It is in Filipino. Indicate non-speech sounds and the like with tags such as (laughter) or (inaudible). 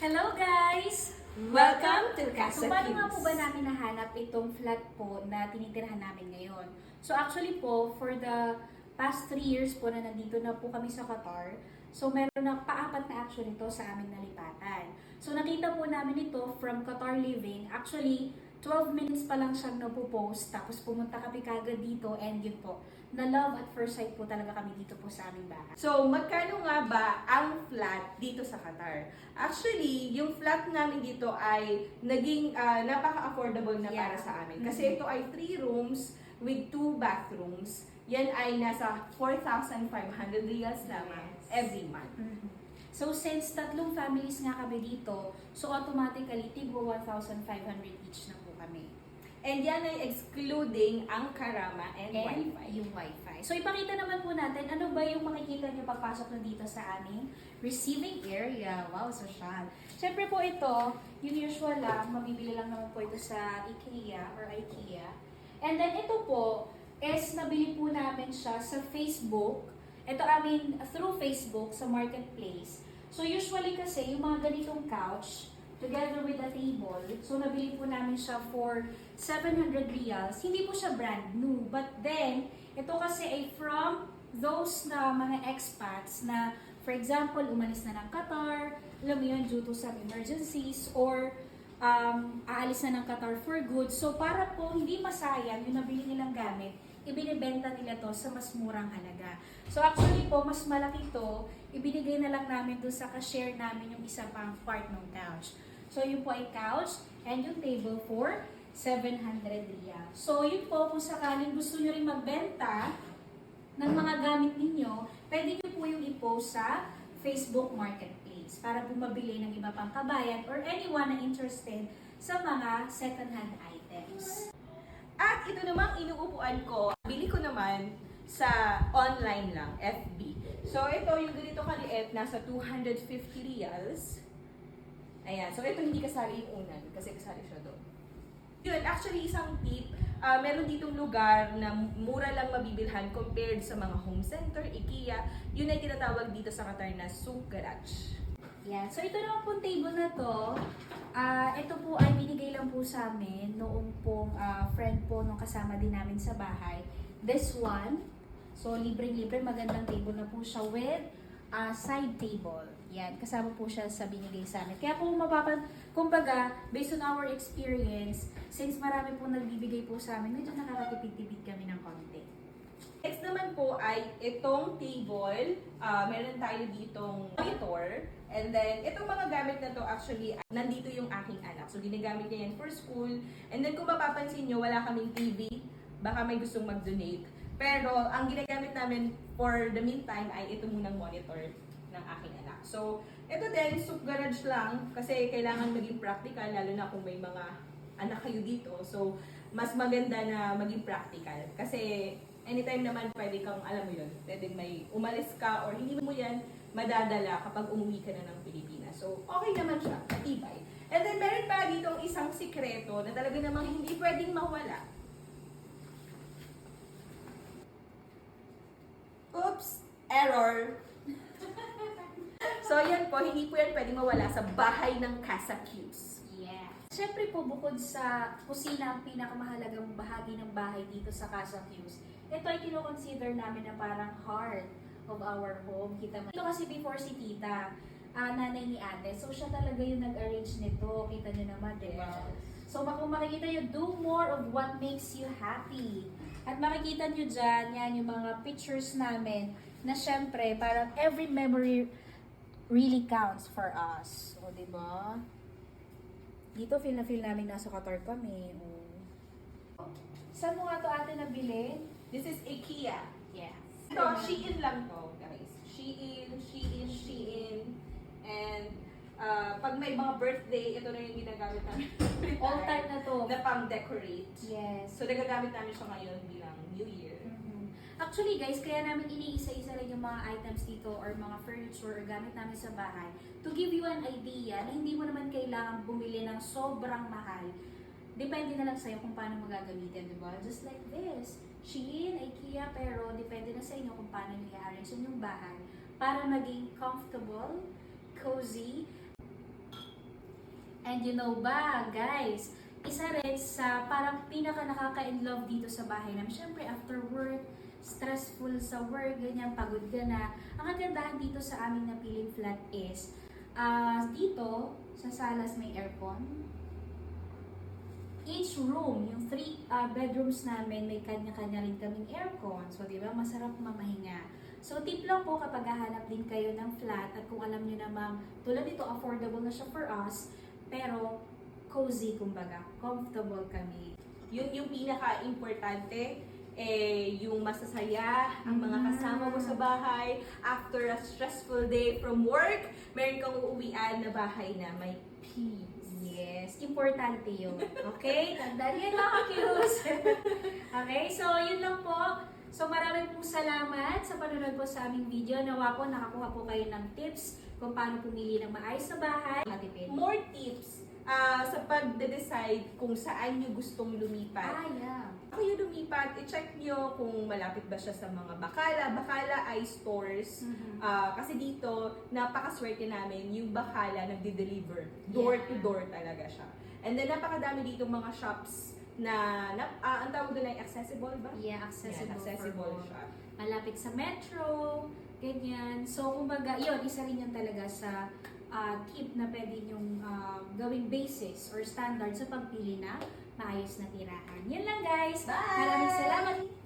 Hello guys! Welcome to Casa So paano nga po ba namin nahanap itong flat po na tinitirhan namin ngayon? So actually po, for the past 3 years po na nandito na po kami sa Qatar, so meron na paapat na actually ito sa aming nalipatan. So nakita po namin ito from Qatar Living. Actually, 12 minutes pa lang siyang napopost, tapos pumunta kami kagad dito and yun po, na love at first sight po talaga kami dito po sa aming bahay. So, magkano nga ba ang flat dito sa Qatar? Actually, yung flat namin dito ay naging ah, napaka-affordable na para Yeah. sa amin. Kasi Mhm. ito ay 3 rooms with 2 bathrooms. Yan ay nasa 4,500 riyals lamang Yes. every month. Mhm. So since tatlong families nga kami dito, so automatically tigwa 1,500 each na po kami. And yan ay excluding ang karama and, And wifi. yung wifi. So ipakita naman po natin ano ba yung makikita nyo pagpasok na dito sa aming receiving area. Wow, social. Siyempre po ito, yung usual lang, mabibili lang naman po ito sa IKEA or IKEA. And then ito po is nabili po namin siya sa Facebook. Ito I mean through Facebook sa marketplace. So usually kasi yung mga ganitong couch together with the table. So nabili po namin siya for 700 riyals. Hindi po siya brand new. But then, ito kasi ay from those na mga expats na for example, umalis na ng Qatar, alam mo yun, due to some emergencies or um, aalis na ng Qatar for good. So para po hindi masayang yung nabili nilang gamit, ibinibenta nila to sa mas murang halaga. So actually po, mas malaki to, ibinigay na lang namin doon sa ka-share namin yung isa pang part ng couch. So yun po ay couch and yung table for 700 riyal. So yun po, kung sakaling gusto nyo rin magbenta ng mga gamit ninyo, pwede nyo po yung i-post sa Facebook Marketplace para po ng iba pang kabayan or anyone na interested sa mga second-hand items. Ito namang inuupuan ko, bili ko naman sa online lang, FB. So ito, yung ganito kaliit, nasa 250 riyals. Ayan, so ito hindi kasali yung unan, kasi kasali siya doon. Yun, actually isang tip, ah, meron ditong lugar na mura lang mabibilhan compared sa mga home center, IKEA. Yun ay tinatawag dito sa Qatar na souk garage. Yan. So, ito naman pong table na to, ah ito po ay binigay lang po sa amin noong pong ah, friend po nung kasama din namin sa bahay. This one, so libreng-libre, magandang table na po siya with ah, side table. Yan, kasama po siya sa binigay sa amin. Kaya kung mapapan, kumbaga, based on our experience, since marami po nagbibigay po sa amin, medyo nakakatipid-tipid kami ng konti. Naman po ay itong table. Ah, meron tayo ditong monitor. And then, itong mga gamit na to actually, nandito yung aking anak. So, ginagamit niya yan for school. And then, kung mapapansin nyo, wala kaming TV. Baka may gustong mag-donate. Pero, ang ginagamit namin for the meantime ay ito munang monitor ng aking anak. So, ito din, soup garage lang. Kasi kailangan maging practical, lalo na kung may mga anak kayo dito. So, mas maganda na maging practical. Kasi, anytime naman pwede kang, alam mo yun, pwede may umalis ka or hindi mo yan madadala kapag umuwi ka na ng Pilipinas. So, okay naman siya, matibay. And then, meron pa ditong isang sikreto na talaga namang hindi pwedeng mawala. Oops! Error! (laughs) so, yan po, hindi po yan pwedeng mawala sa bahay ng Casa Cubes. Yes. Siyempre po, bukod sa kusina ang pinakamahalagang bahagi ng bahay dito sa Casa Fuse, ito ay kinoconsider namin na parang heart of our home. Kita mo. Ito kasi before si tita, ah, nanay ni ate, so siya talaga yung nag-arrange nito. Kita niyo naman, di ba? So kung makikita nyo, do more of what makes you happy. At makikita nyo dyan, yan yung mga pictures namin na syempre, parang every memory really counts for us. O, di ba? Dito, feel na feel namin nasa Qatar kami. Oh. Saan mo nga to ate nabili? This is IKEA. Yes. Ito, Shein lang to, guys. Shein, Shein, Shein. And uh, pag may mga birthday, ito na yung ginagamit namin. (laughs) All time na to. Na pang-decorate. Yes. So, nagagamit namin siya ngayon bilang New Year. Mhm. Actually guys, kaya namin iniisa-isa lang yung mga items dito or mga furniture or gamit namin sa bahay to give you an idea na hindi mo naman kailangan bumili ng sobrang mahal. Depende na lang sa'yo kung paano mo gagamitin, di ba? Just like this. Shein, IKEA, pero depende na sa inyo kung paano nyo i-arrange yung bahay para maging comfortable, cozy, And you know ba, guys, isa rin sa parang pinaka nakaka-inlove dito sa bahay namin. Siyempre, after work, stressful sa work, ganyan, pagod ka na. Ang kagandahan dito sa aming napiling flat is, ah dito, sa salas may aircon. Each room, yung three ah, bedrooms namin, may kanya-kanya rin kaming aircon. So, di ba, masarap mamahinga. So, tip lang po kapag hahanap din kayo ng flat at kung alam nyo namang tulad nito, affordable na siya for us, pero cozy, kumbaga. Comfortable kami. Yun yung pinaka-importante, eh, yung masasaya, ang mga Mm. kasama mo sa bahay, after a stressful day from work, meron kang uuwian na bahay na may peace. Yes, importante yun. Okay? Tandaan yan mga kilos. (laughs) okay, so yun lang po. So maraming po salamat sa panonood po sa aming video. Nawa po nakakuha po kayo ng tips kung paano pumili ng maayos na bahay. Matipid. More tips ah, sa pagde-decide kung saan nyo gustong lumipat. Ah, yeah. Kayo lumipat, i-check nyo kung malapit ba siya sa mga bakala. Bakala ay stores. Mhm. Ah, kasi dito, napakaswerte namin yung bakala nagde-deliver. Door to Yeah. door talaga siya. And then napakadami dito mga shops na, na ah, ang tawag doon ay accessible ba? Yeah, accessible, Yan, accessible siya. Malapit sa metro, ganyan. So, kumbaga, yun, isa rin yan talaga sa ah, tip na pwede nyong ah, gawing basis or standard sa pagpili na maayos na tirahan. Yun lang guys. Bye! Maraming salamat.